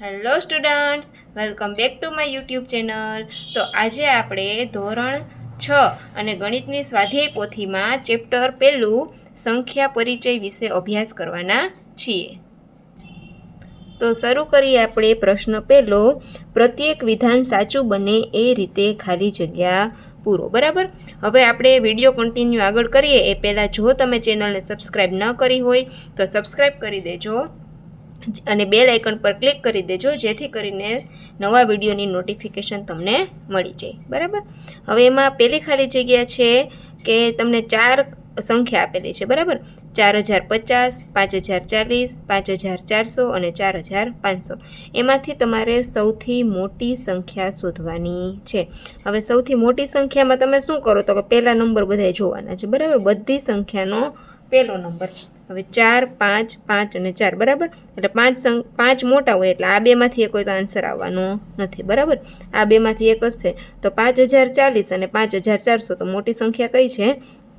Hello students welcome back to my YouTube channel તો આજે આપણે ધોરણ છ અને ગણિતની સ્વાધ્યાય પોથીમાં ચેપ્ટર પહેલું સંખ્યા પરિચય વિશે અભ્યાસ કરવાના છીએ. તો શરૂ કરીએ આપણે પ્રશ્ન પહેલો. પ્રત્યેક વિધાન સાચું બને એ રીતે ખાલી જગ્યા પૂરો, બરાબર? હવે આપણે વીડિયો કન્ટિન્યુ આગળ કરીએ. એ પહેલાં જો તમે ચેનલને સબસ્ક્રાઈબ ન કરી હોય તો સબસ્ક્રાઈબ કરી દેજો. અને બેલ આઇકન પર ક્લિક કરી દેજો, જેથી કરીને નવા વિડીયોની નોટિફિકેશન તમને મળી જાય. બરાબર? હવે એમાં પહેલી ખાલી જગ્યા છે કે તમને ચાર સંખ્યા આપેલી છે, બરાબર? ચાર હજાર પચાસ, પાંચ હજાર ચાલીસ, પાંચ હજાર ચારસો અને ચાર હજાર પાંચસો. એમાંથી તમારે સૌથી મોટી સંખ્યા શોધવાની છે. હવે સૌથી મોટી સંખ્યામાં તમે શું કરો તો કે પહેલા નંબર બધાય જોવાના છે, બરાબર? બધી સંખ્યાનો પહેલો નંબર. હવે ચાર, પાંચ પાંચ અને ચાર, બરાબર? એટલે પાંચ સંખ પાંચ મોટા હોય એટલે આ બેમાંથી એક હોય તો આન્સર આવવાનો નથી, બરાબર? આ બેમાંથી એક છે તો પાંચ હજાર ચાલીસ અને પાંચ હજાર ચારસો, તો મોટી સંખ્યા કઈ છે?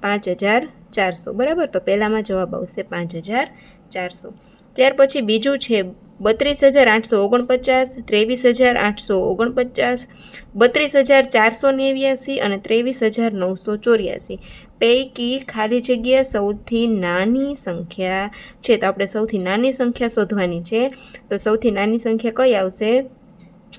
પાંચ હજાર ચારસો, બરાબર? તો પહેલામાં જવાબ આવશે પાંચ હજાર ચારસો. ત્યાર પછી બીજું છે બત્રીસ હજાર આઠસો ઓગણપચાસ, ત્રેવીસ હજાર આઠસો ઓગણપચાસ, બત્રીસ હજાર ચારસો નેવ્યાસી અને ત્રેવીસ હજાર નવસો ચોર્યાસી. પૈકી ખાલી જગ્યા સૌથી નાની સંખ્યા છે. તો આપણે સૌથી નાની સંખ્યા શોધવાની છે. તો સૌથી નાની સંખ્યા કઈ આવશે?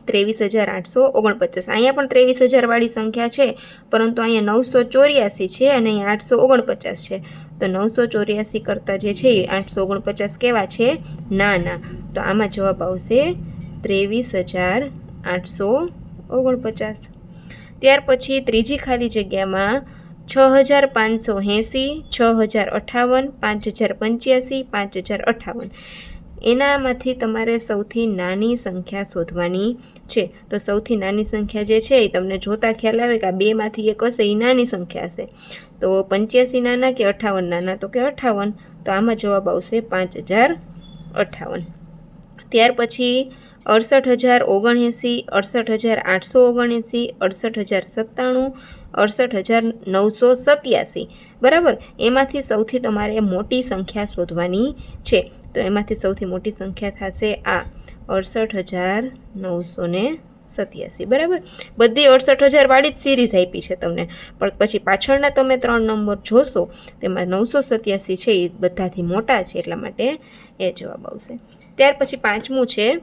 ત્રેવીસ હજાર આઠસો ઓગણપચાસ. અહીંયા પણ ત્રેવીસ હજારવાળી સંખ્યા છે, પરંતુ અહીંયા નવસો ચોર્યાસી છે અને અહીંયા આઠસો ઓગણપચાસ છે. તો નવસો ચોર્યાસી કરતાં જે છે એ આઠસો ઓગણપચાસ કેવા છે? નાના. તો આમાં જવાબ આવશે ત્રેવીસ હજાર આઠસો ઓગણપચાસ. ત્યાર પછી ત્રીજી ખાલી જગ્યામાં છ હજાર પાંચસો એંસી, છ હજાર અઠાવન, પાંચ હજાર પંચ્યાસી, પાંચ હજાર અઠાવન. એનામાંથી તમારે સૌથી નાની સંખ્યા શોધવાની છે. તો સૌથી નાની સંખ્યા જે છે, એ તમને જોતા ખ્યાલ આવે કે આ બેમાંથી એક હશે, એ નાની સંખ્યા હશે. તો પંચ્યાસી નાના કે અઠાવન નાના? તો કે અઠાવન. તો આમાં જવાબ આવશે પાંચ હજાર અઠાવન. ત્યાર પછી અડસઠ હજાર ઓગણએંસી, અડસઠ હજાર આઠસો ઓગણએંસી, અડસઠ હજાર સત્તાણું અડસઠ હજાર નવસો સત્યાસી. બરાબર? એમાંથી સૌથી તમારે મોટી સંખ્યા શોધવાની છે. તો એમાંથી સૌથી મોટી સંખ્યા થશે આ અડસઠ હજાર નવસો ને સત્યાસી. બરાબર? બધી અડસઠ હજારવાળી જ સિરીઝ આપી છે તમને. પણ પછી પાછળના તમે ત્રણ નંબર જોશો, તેમાં નવસો સત્યાસી છે, એ બધાથી મોટા છે, એટલા માટે એ જવાબ આવશે. ત્યાર પછી પાંચમું છે,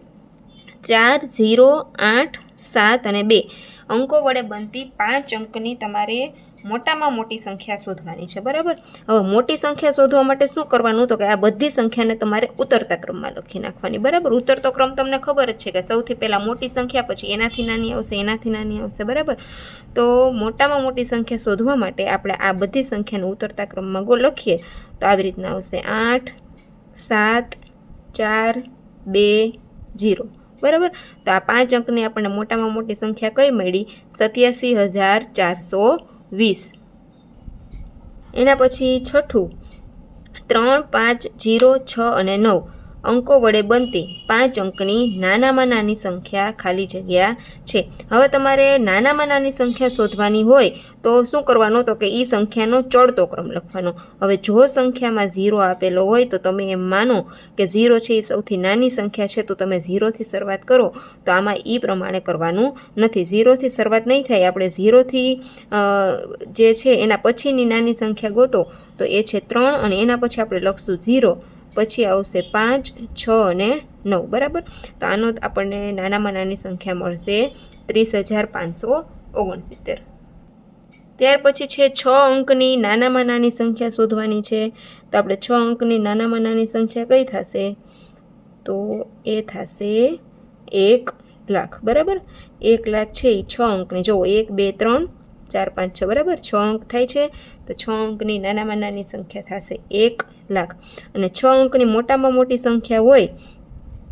ચાર ઝીરો આઠ સાત અને બે. અંકો વડે બનતી પાંચ અંકની તમારે મોટામાં મોટી સંખ્યા શોધવાની છે, બરાબર? હવે મોટી સંખ્યા શોધવા માટે શું કરવાનું? તો કે આ બધી સંખ્યાને તમારે ઉતરતા ક્રમમાં લખી નાખવાની, બરાબર? ઉતરતો ક્રમ તમને ખબર જ છે કે સૌથી પહેલાં મોટી સંખ્યા, પછી એનાથી નાની આવશે, એનાથી નાની આવશે, બરાબર? તો મોટામાં મોટી સંખ્યા શોધવા માટે આપણે આ બધી સંખ્યાને ઉતરતા ક્રમમાં ગો લખીએ, તો આવી રીતના આવશે. આઠ, સાત, ચાર, બે, જીરો. બરાબર? તો આ પાંચ અંકની આપણને મોટામાં મોટી સંખ્યા કઈ મળી? સત્યાસી હજાર ચારસો વીસ. એના પછી છઠ્ઠું. ત્રણ, પાંચ, જીરો, છ અને નવ. અંકો વડે બનતી પાંચ અંકની નાનામાં નાની સંખ્યા ખાલી જગ્યા છે. હવે તમારે નાનામાં નાની સંખ્યા શોધવાની હોય તો શું કરવાનું? તો કે એ સંખ્યાનો ચડતો ક્રમ લખવાનો. હવે જો સંખ્યામાં ઝીરો આપેલો હોય તો તમે એમ માનો કે ઝીરો છે એ સૌથી નાની સંખ્યા છે, તો તમે ઝીરોથી શરૂઆત કરો. તો આમાં એ પ્રમાણે કરવાનું નથી. ઝીરોથી શરૂઆત નહીં થાય. આપણે ઝીરોથી જે છે એના પછીની નાની સંખ્યા ગોતો તો એ છે ત્રણ અને એના પછી આપણે લખશું ઝીરો. પછી આવશે પાંચ, છ અને નવ, બરાબર? તો આનો આપણને નાનામાં નાની સંખ્યા મળશે ત્રીસ હજાર પાંચસો ઓગણસિત્તેર. ત્યાર પછી છે છ અંકની નાનામાં નાની સંખ્યા શોધવાની છે. તો આપણે છ અંકની નાનામાં નાની સંખ્યા કઈ થશે? તો એ થશે એક લાખ, બરાબર? એક લાખ છે એ છ અંકની. જુઓ, એક, બે, ત્રણ, ચાર, પાંચ, છ, બરાબર? છ અંક થાય છે. તો છ અંકની નાનામાં નાની સંખ્યા થશે એક લાખ. અને છ અંકની મોટામાં મોટી સંખ્યા હોય,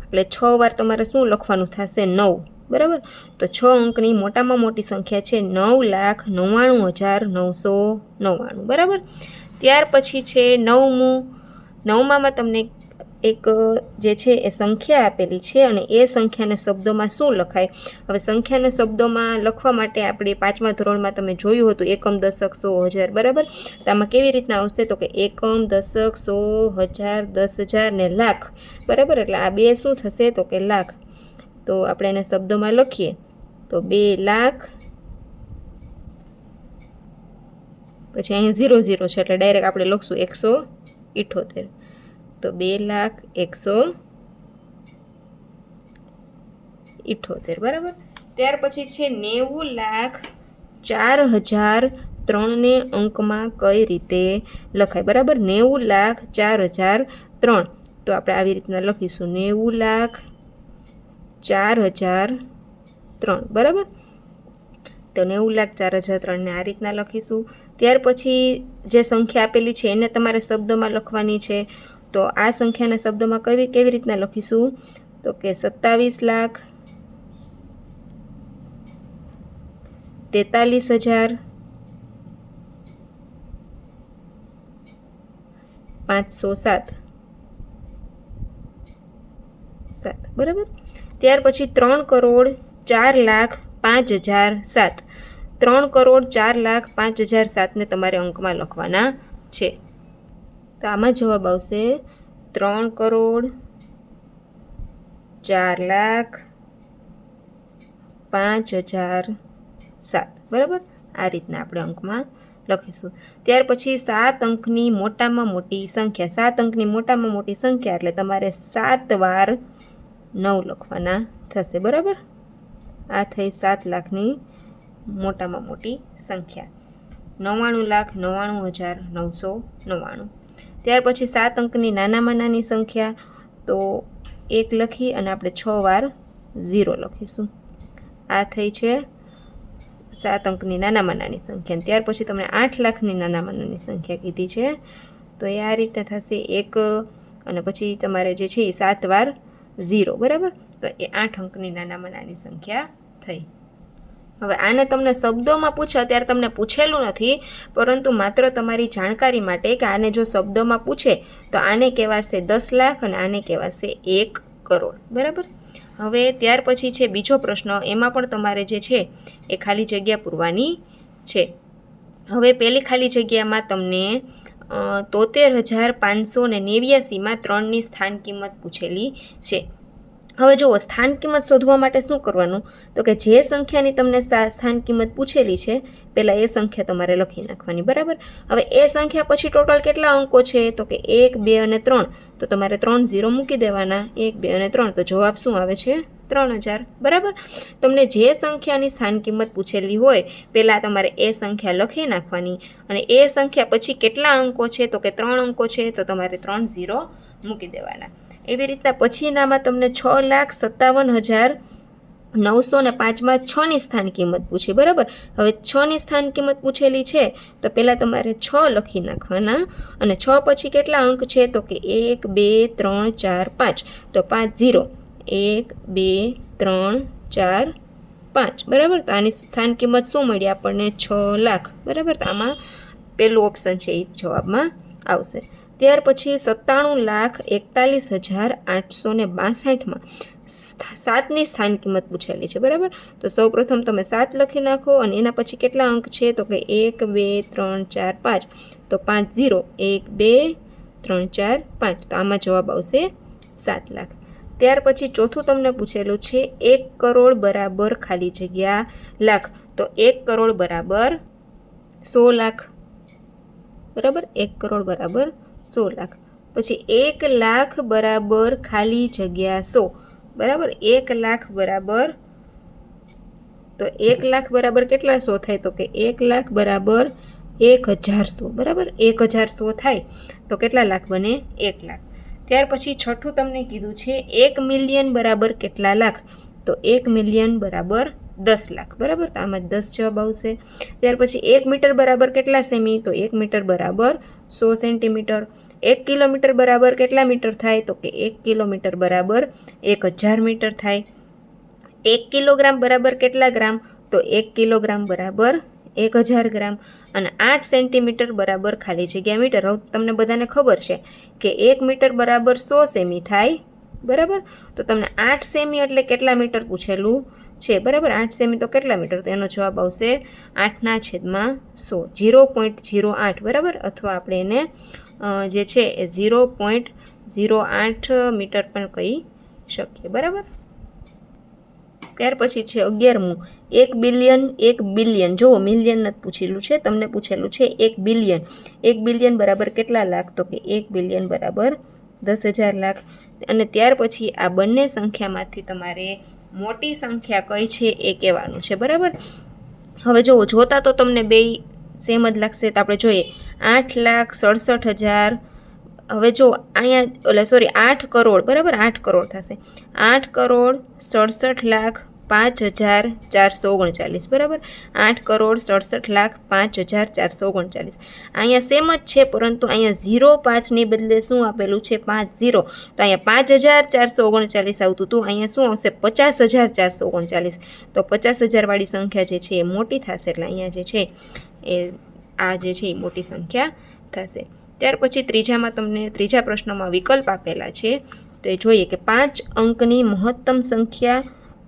એટલે છ વાર તમારે શું લખવાનું થશે? નવ. બરાબર? તો છ અંકની મોટામાં મોટી સંખ્યા છે નવ લાખ નવ્વાણું હજાર નવસો નવ્વાણું. બરાબર? ત્યાર પછી છે નવમું. નવમામાં તમને એક જે છે એ સંખ્યા આપેલી છે અને એ સંખ્યાને શબ્દોમાં શું લખાય? હવે સંખ્યાને શબ્દોમાં લખવા માટે આપણે પાંચમા ધોરણમાં તમે જોયું હતું એકમ, દશક, સો, હજાર, બરાબર? તો આમાં કેવી રીતના આવશે? તો કે એકમ, દશક, સો, હજાર, દસ હજાર ને લાખ, બરાબર? એટલે આ બે શું થશે? તો કે લાખ. તો આપણે એને શબ્દોમાં લખીએ. તો બે લાખ, પછી અહીંયા ઝીરો ઝીરો છે એટલે ડાયરેક્ટ આપણે લખશું એકસો ઇઠોતેર. તો બે લાખ એકસો ઇઠોતેર, બરાબર? ત્યાર પછી છે નેવું લાખ ચાર હજાર ત્રણને અંકમાં કઈ રીતે લખાય? બરાબર? નેવું લાખ ચાર હજાર ત્રણ. તો આપણે આવી રીતના લખીશું. નેવું લાખ ચાર હજાર ત્રણ. બરાબર? તો નેવું લાખ ચાર હજાર ત્રણને આ રીતના લખીશું. ત્યાર પછી જે સંખ્યા આપેલી છે એને તમારે શબ્દોમાં લખવાની છે. તો આ સંખ્યાના શબ્દોમાં કેવી કેવી રીતના લખીશું? તો કે સત્તાવીસ લાખ તેતાલીસ હજાર પાંચસો સાત. સાત, બરાબર? ત્યાર પછી ત્રણ કરોડ ચાર લાખ પાંચ હજાર સાત. ત્રણ કરોડ ચાર લાખ પાંચ હજાર સાતને તમારે અંકમાં લખવાના છે. તો આમાં જવાબ આવશે ત્રણ કરોડ, ચાર લાખ, પાંચ હજાર સાત. બરાબર? આ રીતના આપણે અંકમાં લખીશું. ત્યાર પછી સાત અંકની મોટામાં મોટી સંખ્યા. સાત અંકની મોટામાં મોટી સંખ્યા એટલે તમારે સાત વાર નવ લખવાના થશે. બરાબર? આ થઈ સાત લાખની મોટામાં મોટી સંખ્યા. નવ્વાણું લાખ નવ્વાણું હજાર નવસો નવ્વાણું. ત્યાર પછી સાત અંકની નાનામાં નાની સંખ્યા, તો એક લખી અને આપણે છ વાર ઝીરો લખીશું. આ થઈ છે સાત અંકની નાનામાં નાની સંખ્યા. ત્યાર પછી તમને આઠ લાખની નાનામાં નાની સંખ્યા કીધી છે. તો એ આ રીતે થશે એક, અને પછી તમારે જે છે એ સાત વાર ઝીરો, બરાબર? તો એ આઠ અંકની નાનામાં નાની સંખ્યા થઈ. હવે આને તમને શબ્દોમાં પૂછે, અત્યારે તમને પૂછેલું નથી, પરંતુ માત્ર તમારી જાણકારી માટે કે આને જો શબ્દોમાં પૂછે, તો આને કહેવાશે દસ લાખ અને આને કહેવાશે એક કરોડ. બરાબર? હવે ત્યાર પછી છે બીજો પ્રશ્ન, એમાં પણ તમારે જે છે એ ખાલી જગ્યા પૂરવાની છે. હવે પેલી ખાલી જગ્યામાં તમને તોતેર હજાર પાંચસો ને નેવ્યાસીમાં ત્રણની સ્થાન કિંમત પૂછેલી છે. હવે જુઓ, સ્થાન કિંમત શોધવા માટે શું કરવાનું? તો કે જે સંખ્યાની તમને સ્થાન કિંમત પૂછેલી છે, પહેલાં એ સંખ્યા તમારે લખી નાખવાની, બરાબર? હવે એ સંખ્યા પછી ટોટલ કેટલા અંકો છે? તો કે એક, બે અને ત્રણ. તો તમારે ત્રણ ઝીરો મૂકી દેવાના, એક, બે અને ત્રણ. તો જવાબ શું આવે છે? ત્રણ હજાર, બરાબર? તમને જે સંખ્યાની સ્થાન કિંમત પૂછેલી હોય, પહેલાં તમારે એ સંખ્યા લખી નાખવાની. અને એ સંખ્યા પછી કેટલા અંકો છે? તો કે ત્રણ અંકો છે, તો તમારે ત્રણ ઝીરો મૂકી દેવાના. એવી રીતના પછીનામાં તમને છ લાખ સત્તાવન હજાર નવસો ને પાંચમાં છની સ્થાન કિંમત પૂછી, બરાબર? હવે છની સ્થાન કિંમત પૂછેલી છે, તો પહેલાં તમારે છ લખી નાખવાના અને છ પછી કેટલા અંક છે? તો કે એક, બે, ત્રણ, ચાર, પાંચ. તો પાંચ ઝીરો. એક, બે, ત્રણ, ચાર, પાંચ. બરાબર? તો આની સ્થાન કિંમત શું મળી આપણને? છ લાખ. બરાબર? તો આમાં પહેલું ઓપ્શન છે એ જવાબમાં આવશે. ત્યાર પછી સત્તાણું લાખ એકતાલીસ હજાર આઠસો ને બાસઠમાં સાતની સ્થાન કિંમત પૂછેલી છે, બરાબર? તો સૌ પ્રથમ તમે સાત લખી નાખો અને એના પછી કેટલા અંક છે? તો કે એક, બે, ત્રણ, ચાર, પાંચ. તો પાંચ ઝીરો, એક, બે, ત્રણ, ચાર, પાંચ. તો આમાં જવાબ આવશે સાત લાખ. ત્યાર પછી ચોથું તમને પૂછેલું છે, એક કરોડ બરાબર ખાલી જગ્યા લાખ. તો એક કરોડ બરાબર સો લાખ. બરાબર? એક કરોડ બરાબર સો લાખ. પછી એક લાખ બરાબર ખાલી જગ્યા સો. બરાબર? એક લાખ બરાબર. તો એક લાખ બરાબર કેટલા સો થાય? તો કે એક લાખ બરાબર એક હજાર સો. બરાબર? એક હજાર સો થાય. તો કેટલા લાખ બને? એક લાખ. ત્યાર પછી છઠ્ઠું તમને કીધું છે, એક મિલિયન બરાબર કેટલા લાખ? તો એક મિલિયન બરાબર દસ લાખ. બરાબર? તો આમાં દસ જવાબ આવશે. ત્યાર પછી એક મીટર બરાબર કેટલા સેમી? તો એક મીટર બરાબર સો સેન્ટીમીટર. એક કિલોમીટર બરાબર કેટલા મીટર થાય? તો કે એક કિલોમીટર બરાબર એક હજાર મીટર થાય. એક કિલોગ્રામ બરાબર કેટલા ગ્રામ? તો એક કિલોગ્રામ બરાબર એક હજાર ગ્રામ. અને આઠ સેન્ટીમીટર બરાબર ખાલી જગ્યા મીટર. હવે તમને બધાને ખબર છે કે એક મીટર બરાબર સો સેમી થાય. બરાબર? તો તમને આઠ સેમી એટલે કેટલા મીટર પૂછેલું છે? બરાબર? આઠ સેમી તો કેટલા મીટર? તો એનો જવાબ આવશે આઠના છેદમાં સો. ઝીરો પોઈન્ટ ઝીરો આઠ, બરાબર? અથવા આપણે એને જે છે એ ઝીરો પોઈન્ટ ઝીરો આઠ મીટર પણ કહી શકીએ. બરાબર? ત્યાર પછી છે અગિયારમું. એક બિલિયન એક બિલિયન. જુઓ, મિલિયન નથી પૂછેલું છે. તમને પૂછેલું છે એક બિલિયન. એક બિલિયન બરાબર કેટલા લાખ? તો કે એક બિલિયન બરાબર દસ હજાર લાખ. અને ત્યાર પછી આ બંને સંખ્યામાંથી તમારે મોટી સંખ્યા કઈ છે એ કહેવાનું છે, બરાબર? હવે જુઓ જોતા તો તમને બે સેમ જ લાગશે. તો આપણે જોઈએ, આઠ લાખ સડસઠ હજાર, હવે જો અહીંયા એટલે સોરી આઠ કરોડ, બરાબર? આઠ કરોડ થશે. આઠ કરોડ સડસઠ લાખ પાંચ હજાર ચારસો ઓગણચાલીસ, બરાબર? આઠ કરોડ સડસઠ લાખ પાંચ હજાર ચારસો ઓગણચાલીસ. અહીંયા સેમ જ છે, પરંતુ અહીંયા ઝીરો પાંચની બદલે શું આપેલું છે? પાંચ ઝીરો. તો અહીંયા પાંચ હજાર ચારસો ઓગણચાલીસ આવતું હતું અહીંયા શું આવશે? પચાસ હજાર ચારસો ઓગણચાલીસ. તો પચાસ હજારવાળી સંખ્યા જે છે એ મોટી થશે, એટલે અહીંયા જે છે એ, આ જે છે એ મોટી સંખ્યા થશે. ત્યાર પછી ત્રીજામાં તમને, ત્રીજા પ્રશ્નમાં વિકલ્પ આપેલા છે. તો એ જોઈએ કે પાંચ અંકની મહત્તમ સંખ્યા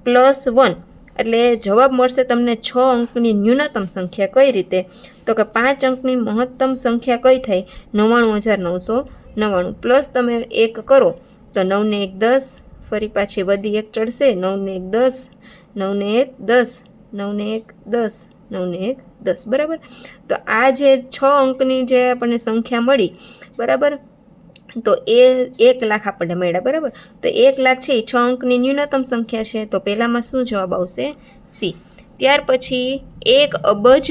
પ્લસ વન. એટલે જવાબ મળશે તમને છ અંકની ન્યૂનતમ સંખ્યા કઈ રીતે? તો કે પાંચ અંકની મહત્તમ સંખ્યા કઈ થાય નવ્વાણું હજાર નવસો નવ્વાણું. પ્લસ તમે એક કરો, તો નવને એક દસ, ફરી પાછી વધી એક ચડશે, નવને એક દસ, નવને એક દસ, નવને એક દસ, નવને એક દસ. બરાબર? તો આ જે છ અંકની જે આપણને સંખ્યા મળી, બરાબર? તો એ એક લાખ આપણને મળ્યા, બરાબર? તો એક લાખ છે, એ છ અંકની ન્યૂનતમ સંખ્યા છે, તો પહેલાંમાં શું જવાબ આવશે? સી. ત્યાર પછી એક અબજ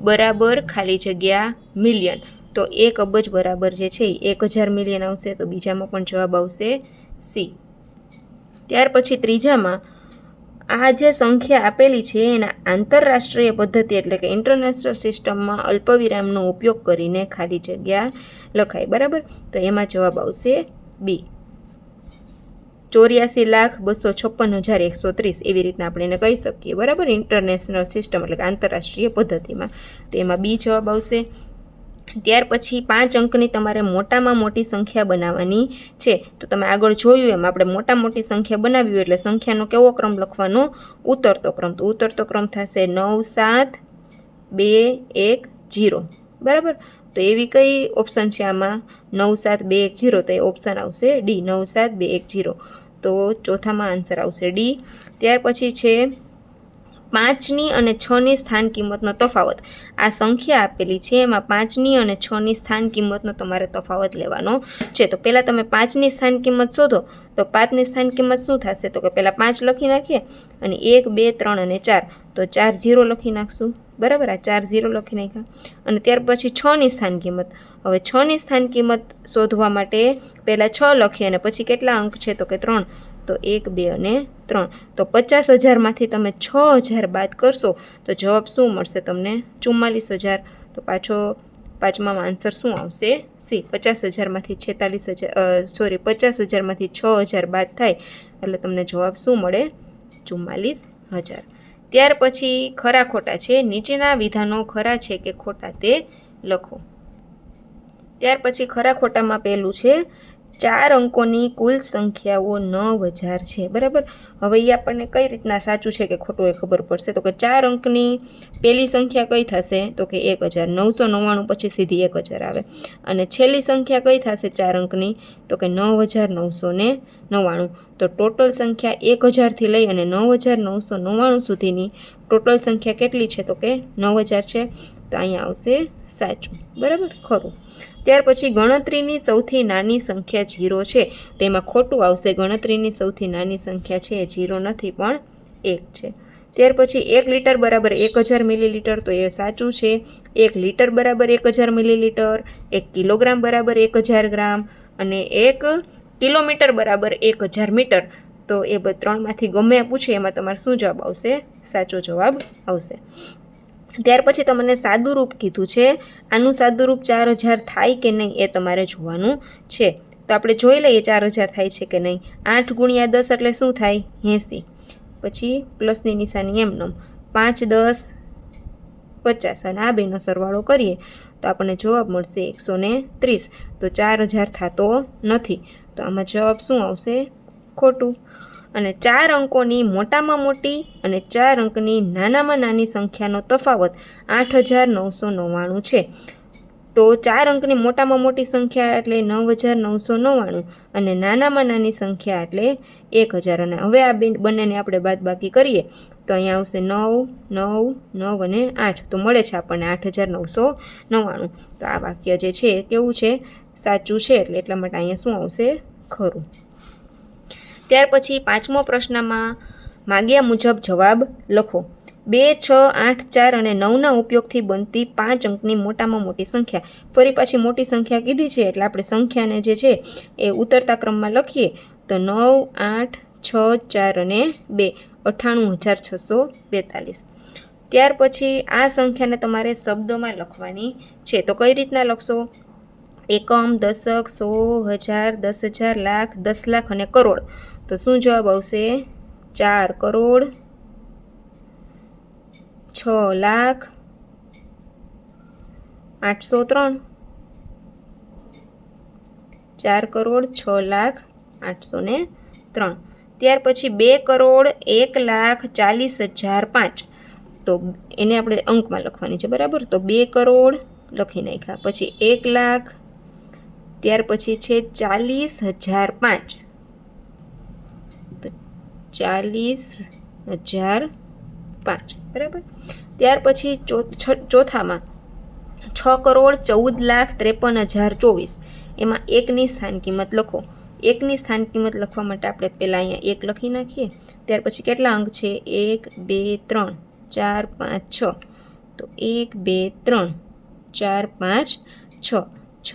બરાબર ખાલી જગ્યા મિલિયન તો એક અબજ બરાબર જે છે એક હજાર મિલિયન આવશે, તો બીજામાં પણ જવાબ આવશે સી. ત્યાર પછી ત્રીજામાં આ જે સંખ્યા આપેલી છે એના આંતરરાષ્ટ્રીય પદ્ધતિ એટલે કે ઇન્ટરનેશનલ સિસ્ટમમાં અલ્પવિરામનો ઉપયોગ કરીને ખાલી જગ્યા લખાય. બરાબર? તો એમાં જવાબ આવશે બી ચોર્યાસી લાખ બસો છપ્પન હજાર એકસો ત્રીસ એવી રીતના આપણે એને કહી શકીએ. બરાબર? ઇન્ટરનેશનલ સિસ્ટમ એટલે કે આંતરરાષ્ટ્રીય પદ્ધતિમાં. તો એમાં બી જવાબ આવશે. ત્યાર પછી પાંચ અંકની તમારે મોટામાં મોટી સંખ્યા બનાવવાની છે. તો તમે આગળ જોયું એમ, આપણે મોટા મોટી સંખ્યા બનાવ્યું એટલે સંખ્યાનો કેવો ક્રમ લખવાનો? ઉતરતો ક્રમ. તો ઉતરતો ક્રમ થશે નવ, સાત, બે, એક, જીરો. બરાબર? તો એવી કઈ ઓપ્શન છે આમાં? નવ, સાત, બે, એક, જીરો. તો એ ઓપ્શન આવશે ડી. નવ, સાત, બે, એક, જીરો. તો ચોથામાં આન્સર આવશે ડી. ત્યાર પછી છે પાંચની અને છની સ્થાન કિંમતનો તફાવત. આ સંખ્યા આપેલી છે, એમાં પાંચની અને છની સ્થાન કિંમતનો તમારે તફાવત લેવાનો છે. તો પહેલાં તમે પાંચની સ્થાન કિંમત શોધો, તો પાંચની સ્થાન કિંમત શું થશે? તો કે પહેલાં પાંચ લખી નાખીએ અને એક, બે, ત્રણ અને ચાર. તો ચાર ઝીરો લખી નાખશું. બરાબર? આ ચાર ઝીરો લખી નાખ્યા અને ત્યાર પછી છની સ્થાન કિંમત. હવે છની સ્થાન કિંમત શોધવા માટે પહેલાં છ લખીએ અને પછી કેટલા અંક છે? તો કે ત્રણ. તો એક, બે અને ત્રણ. તો પચાસ હજારમાંથી તમે છ હજાર બાદ કરશો તો જવાબ શું મળશે તમને? ચુમ્માલીસ હજાર. તો પાછો પાંચમામાં આન્સર શું આવશે? સી. પચાસ હજારમાંથી છેતાલીસ હજાર સોરી પચાસ હજારમાંથી છ હજાર બાદ થાય. એટલે તમને જવાબ શું મળે? ચુમ્માલીસ હજાર. ત્યાર પછી ખરા ખોટા છે. નીચેના વિધાનો ખરા છે કે ખોટા તે લખો. ત્યાર પછી ખરા ખોટામાં પહેલું છે ચાર અંકોની કુલ સંખ્યાઓ નવ હજાર છે, બરાબર? હવે એ આપણને કઈ રીતના સાચું છે કે ખોટું એ ખબર પડશે? તો કે ચાર અંકની પહેલી સંખ્યા કઈ થશે? તો કે એક હજાર. નવસો નવ્વાણું પછી સીધી એક હજાર આવે. અને છેલ્લી સંખ્યા કઈ થશે ચાર અંકની? તો કે નવ હજાર નવસો ને નવ્વાણું. તો ટોટલ સંખ્યા એક હજારથી લઈ અને નવ હજાર નવસો નવ્વાણું સુધીની ટોટલ સંખ્યા કેટલી છે? તો કે નવ હજાર છે. તો અહીંયા આવશે સાચું. બરાબર? ખરું. ત્યાર પછી ગણતરીની સૌથી નાની સંખ્યા જીરો છે. તેમાં ખોટું આવશે. ગણતરીની સૌથી નાની સંખ્યા છે એ જીરો નથી, પણ એક છે. ત્યાર પછી એક લીટર બરાબર એક હજાર મિલીલીટર, તો એ સાચું છે. એક લીટર બરાબર એક હજાર મિલીલીટર, એક કિલોગ્રામ બરાબર એક હજાર ગ્રામ અને એક કિલોમીટર બરાબર એક હજાર મીટર. તો એ ત્રણમાંથી ગમે પૂછે, એમાં તમારે શું જવાબ આવશે? સાચો જવાબ આવશે. ત્યાર પછી તમને સાદું રૂપ કીધું છે. આનું સાદું રૂપ ચાર હજાર થાય કે નહીં એ તમારે જોવાનું છે. તો આપણે જોઈ લઈએ ચાર હજાર થાય છે કે નહીં. આઠ ગુણ્યા દસ એટલે શું થાય? એંસી. પછી પ્લસની નિશાની એમ નમ પાંચ, દસ, પચાસ. અને આ બેનો સરવાળો કરીએ તો આપણને જવાબ મળશે એકસો ને ત્રીસ. તો ચાર હજાર થતો નથી. તો આમાં જવાબ શું આવશે? ખોટું. અને ચાર અંકોની મોટામાં મોટી અને ચાર અંકની નાનામાં નાની સંખ્યાનો તફાવત આઠ હજાર નવસો નવ્વાણું છે. તો ચાર અંકની મોટામાં મોટી સંખ્યા એટલે નવ હજાર નવસો નવ્વાણું અને નાનામાં નાની સંખ્યા એટલે એક હજાર. અને હવે આ બે બંનેને આપણે બાદબાકી કરીએ. તો અહીંયા આવશે નવ નવ નવ અને આઠ. તો મળે છે આપણને આઠ હજાર નવસો નવ્વાણું. તો આ વાક્ય જે છે કેવું છે? સાચું છે એટલે એટલા માટે અહીંયા શું આવશે? ખરું. ત્યાર પછી પાંચમો પ્રશ્નમાં માગ્યા મુજબ જવાબ લખો. બે, છ, આઠ, ચાર અને નવના ઉપયોગથી બનતી પાંચ અંકની મોટામાં મોટી સંખ્યા. ફરી પાછી મોટી સંખ્યા કીધી છે એટલે આપણે સંખ્યાને જે છે એ ઉતરતા ક્રમમાં લખીએ. તો નવ, આઠ, છ, ચાર અને બે, અઠ્ઠાણું હજાર છસો બેતાલીસ. ત્યાર પછી આ સંખ્યાને તમારે શબ્દોમાં લખવાની છે. તો કઈ રીતના લખશો? એકમ, દશક, સો હજાર, દસ હજાર લાખ, દસ લાખ અને કરોડ. તો શું જવાબ આવશે? ચાર કરોડ છ લાખ આઠસો ત્રણ. ચાર કરોડ છ લાખ આઠસો ને ત્રણ. ત્યાર પછી બે કરોડ એક લાખ ચાલીસ હજાર પાંચ. તો એને આપણે અંકમાં લખવાની છે, બરાબર? તો બે કરોડ લખી નાખ્યા. પછી એક લાખ, ત્યાર પછી છે ચાલીસ હજાર પાંચ. ચાલીસ હજાર પાંચ, બરાબર? ત્યાર પછી ચોથામાં છ કરોડ ચૌદ લાખ ત્રેપન હજાર ચોવીસ. એમાં એકની સ્થાન કિંમત લખો. એકની સ્થાન કિંમત લખવા માટે આપણે પહેલાં અહીંયા એક લખી નાખીએ. ત્યાર પછી કેટલા અંક છે? એક, બે, ત્રણ, ચાર, પાંચ, છ. તો એક, બે, ત્રણ, ચાર, પાંચ, છ. છ,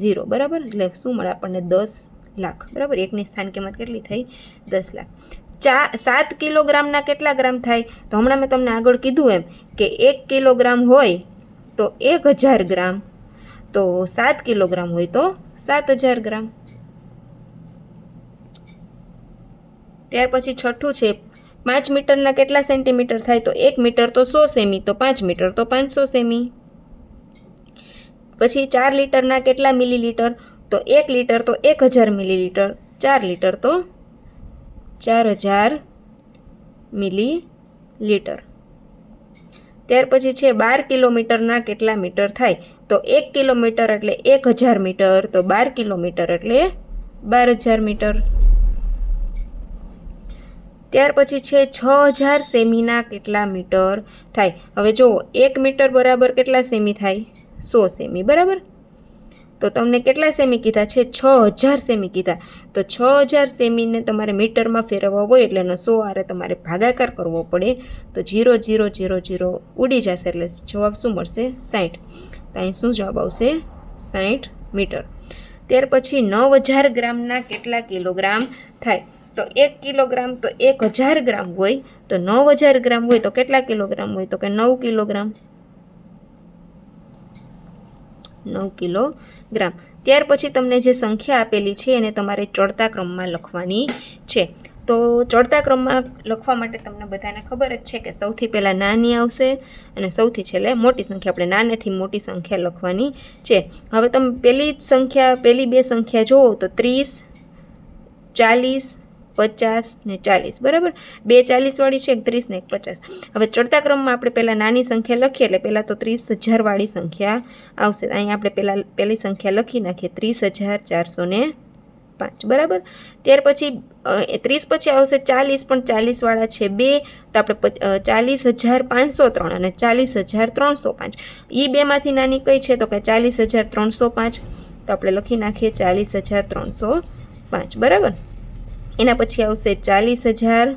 ઝીરો, બરાબર? એટલે શું મળે આપણને? દસ લાખ. બરાબર? એકની સ્થાન કિંમત કેટલી થઈ? દસ લાખ. ચા સાત કિલોગ્રામના કેટલા ગ્રામ થાય? તો હમણાં મેં તમને આગળ કીધું એમ કે એક કિલોગ્રામ હોય તો એક હજાર ગ્રામ. તો સાત કિલોગ્રામ હોય તો સાત હજાર ગ્રામ. ત્યાર પછી છઠ્ઠું છે, પાંચ મીટરના કેટલા સેન્ટીમીટર થાય? તો એક મીટર તો સો સેમી, તો પાંચ મીટર તો પાંચસો સેમી. પછી ચાર લીટરના કેટલા મિલીલીટર? તો એક લીટર તો એક હજાર મિલીલીટર, ચાર લીટર તો ચાર હજાર મિલી લીટર ત્યાર પછી છે બાર કિલોમીટરના કેટલા મીટર થાય? તો એક કિલોમીટર એટલે એક હજાર મીટર, તો બાર કિલોમીટર એટલે બાર હજાર મીટર. ત્યાર પછી છે છ હજાર સેમીના કેટલા મીટર થાય? હવે જુઓ, એક મીટર બરાબર કેટલા સેમી થાય? સો સેમી, બરાબર? તો તમને કેટલા સેમી કીધા છે? છ હજાર સેમી કીધા. તો છ હજાર સેમીને તમારે મીટરમાં ફેરવવા હોય એટલે એનો સો આરે તમારે ભાગાકાર કરવો પડે. તો જીરો જીરો જીરો જીરો ઉડી જશે એટલે જવાબ શું મળશે? સાઠ તો અહીં શું જવાબ આવશે? સાઠ મીટર. ત્યાર પછી નવ હજાર ગ્રામના કેટલા કિલોગ્રામ થાય? તો એક કિલોગ્રામ તો એક હજાર ગ્રામ હોય. તો નવ હજાર ગ્રામ હોય તો કેટલા કિલોગ્રામ હોય? તો કે નવ કિલોગ્રામ. નવ કિલોગ્રામ. ત્યાર પછી તમને જે સંખ્યા આપેલી છે એને તમારે ચડતા ક્રમમાં લખવાની છે. તો ચડતા ક્રમમાં લખવા માટે તમને બધાને ખબર જ છે કે સૌથી પહેલાં નાની આવશે અને સૌથી છેલ્લે મોટી સંખ્યા. આપણે નાનેથી મોટી સંખ્યા લખવાની છે. હવે તમે પહેલી સંખ્યા પહેલી બે સંખ્યા જુઓ તો ત્રીસ, ચાલીસ પચાસ ને ચાલીસ, બરાબર? બે ચાલીસવાળી છે એક ત્રીસ ને એક પચાસ. હવે ચડતા ક્રમમાં આપણે પહેલાં નાની સંખ્યા લખીએ, એટલે પહેલાં તો ત્રીસ હજારવાળી સંખ્યા આવશે. અહીંયા આપણે પહેલાં પહેલી સંખ્યા લખી નાખીએ, ત્રીસ હજાર ચારસો ને પાંચ, બરાબર? ત્યાર પછી ત્રીસ પછી આવશે ચાલીસ, પણ ચાલીસવાળા છે બે, તો આપણે ચાલીસ હજાર પાંચસો ત્રણ અને ચાલીસ હજાર ત્રણસો પાંચ. એ બેમાંથી નાની કઈ છે? તો કે ચાલીસ હજાર ત્રણસો પાંચ. તો આપણે લખી નાખીએ ચાલીસ હજાર ત્રણસો પાંચ, બરાબર? એના પછી આવશે ચાલીસ હજાર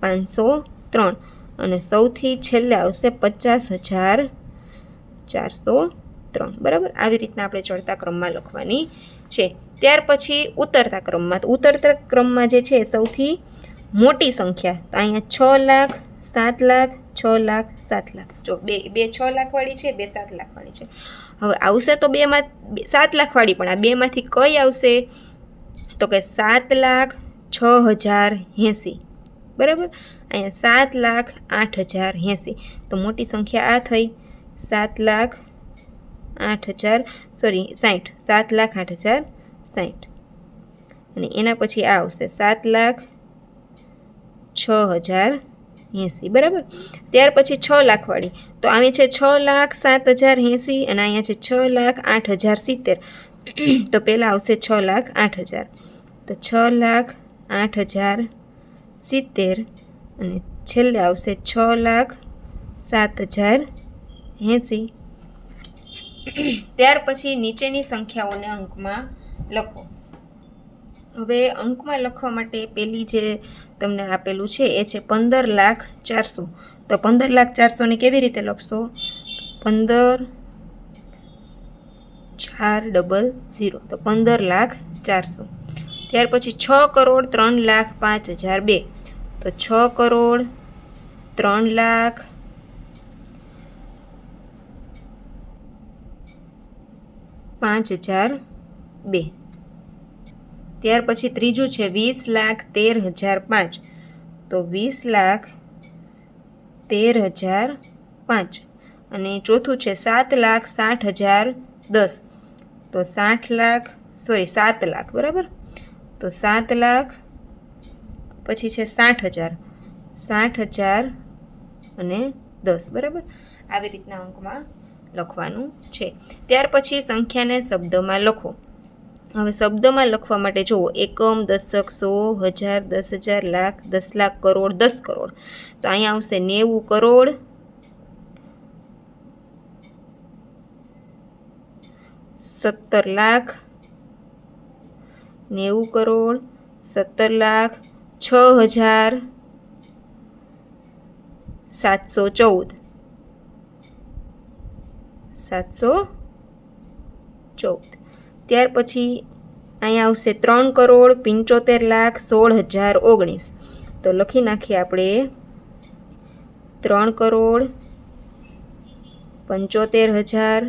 પાંચસો ત્રણ અને સૌથી છેલ્લે આવશે પચાસ હજાર ચારસો ત્રણ. બરાબર? આવી રીતના આપણે ચડતા ક્રમમાં લખવાની છે. ત્યાર પછી ઉતરતા ક્રમમાં. તો ઉતરતા ક્રમમાં જે છે સૌથી મોટી સંખ્યા. તો અહીંયા છ લાખ, સાત લાખ, છ લાખ, સાત લાખ. જો બે બે છ લાખવાળી છે, બે સાત લાખવાળી છે. હવે આવશે તો બેમાં સાત લાખવાળી, પણ આ બેમાંથી કઈ આવશે? તો કે સાત લાખ છ હજાર એંસી. બરાબર? અહીંયા સાત લાખ આઠ હજાર એંસી. તો મોટી સંખ્યા આ થઈ. સાત લાખ આઠ હજાર, સોરી સાઠ સાત લાખ આઠ હજાર સાઠ અને એના પછી આ આવશે. સાત લાખ છ હજાર એંસી. બરાબર? ત્યાર પછી છ લાખવાળી. તો આવી છે છ લાખ સાત હજાર એંસી અને અહીંયા છે છ લાખ આઠ હજાર સિત્તેર. તો પહેલાં આવશે છ લાખ આઠ હજાર. તો છ લાખ આઠ હજાર, સિત્તેર અને છેલ્લે આવશે છ લાખ, સાત હજાર, એંસી. ત્યાર પછી નીચેની સંખ્યાઓને અંકમાં લખો. હવે અંકમાં લખવા માટે પેલી જે તમને આપેલું છે, એ છે પંદર લાખ ચારસો. તો પંદર લાખ ચારસોને કેવી રીતે લખશો? પંદર ચાર ડબલ ઝીરો. તો પંદર લાખ ચારસો. ત્યાર પછી છ કરોડ ત્રણ લાખ પાંચ હજાર બે. તો છ કરોડ ત્રણ લાખ પાંચ હજાર બે. ત્યાર પછી ત્રીજું છે વીસ લાખ તેર હજાર પાંચ. તો વીસ લાખ તેર હજાર પાંચ. અને ચોથું છે સાત લાખ સાઠ હજાર દસ. તો સાઠ લાખ સોરી સાત લાખ, બરાબર? તો સાત લાખ, પછી છે સાઠ હજાર. સાઠ હજાર અને દસ, બરાબર? આવી રીતના અંકમાં લખવાનું છે. ત્યાર પછી સંખ્યાને શબ્દમાં લખો. હવે શબ્દમાં લખવા માટે જુઓ. એકમ, દશક, સો, હજાર, દસ હજાર, લાખ, દસ લાખ, કરોડ, દસ કરોડ. તો અહીંયા આવશે નેવું કરોડ. સત્તર લાખ નેવું કરોડ સત્તર લાખ છ હજાર સાતસો ચૌદ. સાતસો ચૌદ. ત્યાર પછી અહીંયા આવશે ત્રણ કરોડ પંચોતેર લાખ સોળ હજાર ઓગણીસ. તો લખી નાખીએ આપણે ત્રણ કરોડ પંચોતેર હજાર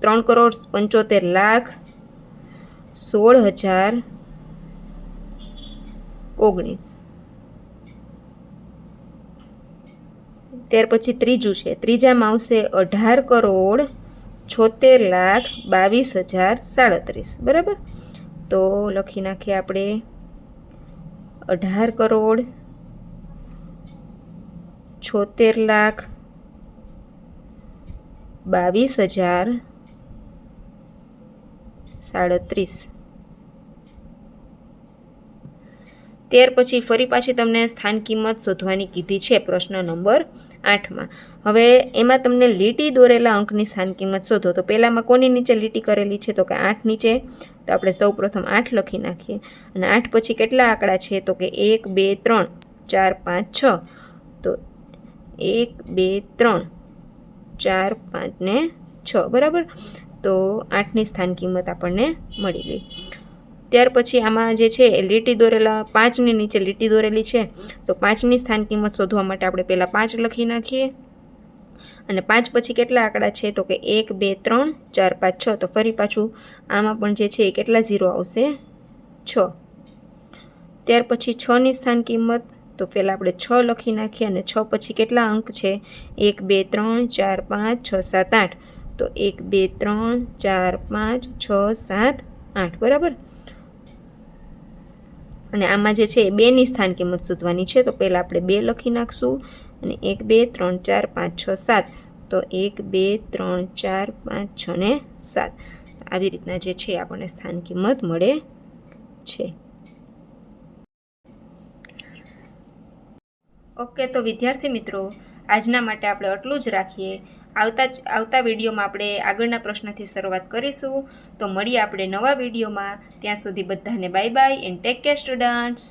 ત્રણ કરોડ પંચોતેર લાખ સોળ હજાર ઓગણીસ. ત્યાર પછી ત્રીજું છે. ત્રીજામાં આવશે અઢાર કરોડ છોતેર લાખ બાવીસ હજાર સાડત્રીસ. બરાબર? તો લખી નાખીએ આપણે. અઢાર કરોડ છોતેર લાખ બાવીસ હજાર સાડત્રીસ. ત્યાર પછી ફરી પાછી તમને સ્થાન કિંમત શોધવાની કીધી છે પ્રશ્ન નંબર આઠમાં. હવે એમાં તમને લીટી દોરેલા અંકની સ્થાન કિંમત શોધો. તો પહેલાંમાં કોની નીચે લીટી કરેલી છે? તો કે આઠ નીચે. તો આપણે સૌ પ્રથમ આઠ લખી નાખીએ. અને આઠ પછી કેટલા આંકડા છે? તો કે એક, બે, ત્રણ. ચાર, પાંચ, છ. તો એક, બે, ત્રણ. ચાર, પાંચ ને છ. બરાબર? તો આઠની સ્થાન કિંમત આપણને મળી ગઈ. ત્યાર પછી આમાં જે છે લીટી દોરેલા પાંચની નીચે લીટી દોરેલી છે. તો પાંચની સ્થાન કિંમત શોધવા માટે આપણે પહેલાં પાંચ લખી નાખીએ. અને પાંચ પછી કેટલા આંકડા છે? તો કે એક, બે, ત્રણ, ચાર, પાંચ, છ. તો ફરી પાછું આમાં પણ જે છે, એ કેટલા ઝીરો આવશે? છ. ત્યાર પછી છની સ્થાન કિંમત, તો પહેલાં આપણે છ લખી નાખીએ અને છ પછી કેટલા અંક છે? એક, બે, ત્રણ, ચાર, પાંચ, છ, સાત, આઠ. તો એક, બે, ત્રણ, ચાર, પાંચ, છ, સાત, આઠ, બરાબર? અને આમાં જે છે એ બેની સ્થાન કિંમત શોધવાની છે, તો પહેલાં આપણે બે લખી નાખશું અને એક, બે, ત્રણ, ચાર, પાંચ, છ, સાત. તો એક, બે, ત્રણ, ચાર, પાંચ, છ ને સાત. આવી રીતના જે છે આપણને સ્થાન કિંમત મળે છે. ઓકે, તો વિદ્યાર્થી મિત્રો, આજના માટે આપણે આટલું જ રાખીએ. આવતા જ, આવતા વિડીયોમાં આપણે આગળના પ્રશ્નથી શરૂઆત કરીશું. તો મળીએ આપણે નવા વિડીયોમાં. ત્યાં સુધી બધાને bye bye and take care students